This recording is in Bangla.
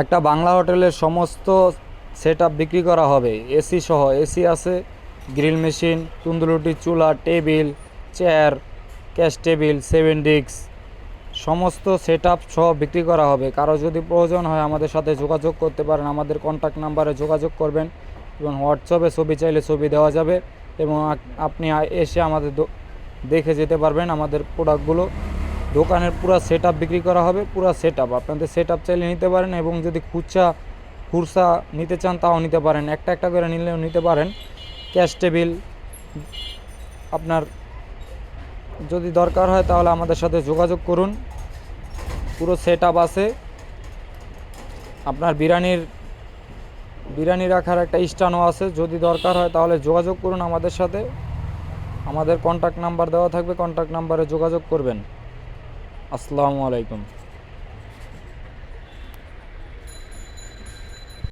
একটা বাংলা হোটেলের সমস্ত সেট বিক্রি করা হবে। এসি সহ, এসি আছে গ্রিল মেশিন তন্দুরুটি চুলা, table chair cash table seven disc সমস্ত সেট সহ বিক্রি করা হবে। কারও যদি প্রয়োজন হয় আমাদের সাথে যোগাযোগ করতে পারেন, আমাদের কন্ট্যাক্ট নাম্বারে যোগাযোগ করবেন এবং হোয়াটসঅ্যাপে ছবি চাইলে ছবি দেওয়া যাবে এবং আপনি এসে আমাদের দেখে যেতে পারবেন আমাদের প্রোডাক্টগুলো দোকানের পুরো সেট বিক্রি করা হবে, পুরো সেট আপ আপনাদের সেট আপ চাইলে নিতে পারেন এবং যদি খুচরা, খুরসা নিতে চান তাও নিতে পারেন। একটা একটা করে নিলেও নিতে পারেন। ক্যাশ টেবিল আপনার যদি দরকার হয় তাহলে আমাদের সাথে যোগাযোগ করুন। পুরো সেট আপ আছে। আপনার বিরিয়ানির, বিরিয়ানি রাখার একটা স্টানও আছে। যদি দরকার হয় তাহলে যোগাযোগ করুন আমাদের সাথে। আমাদের কন্ট্যাক্ট নাম্বার দেওয়া থাকবে কন্ট্যাক্ট নাম্বারে যোগাযোগ করবেন। আসসালামু আলাইকুম।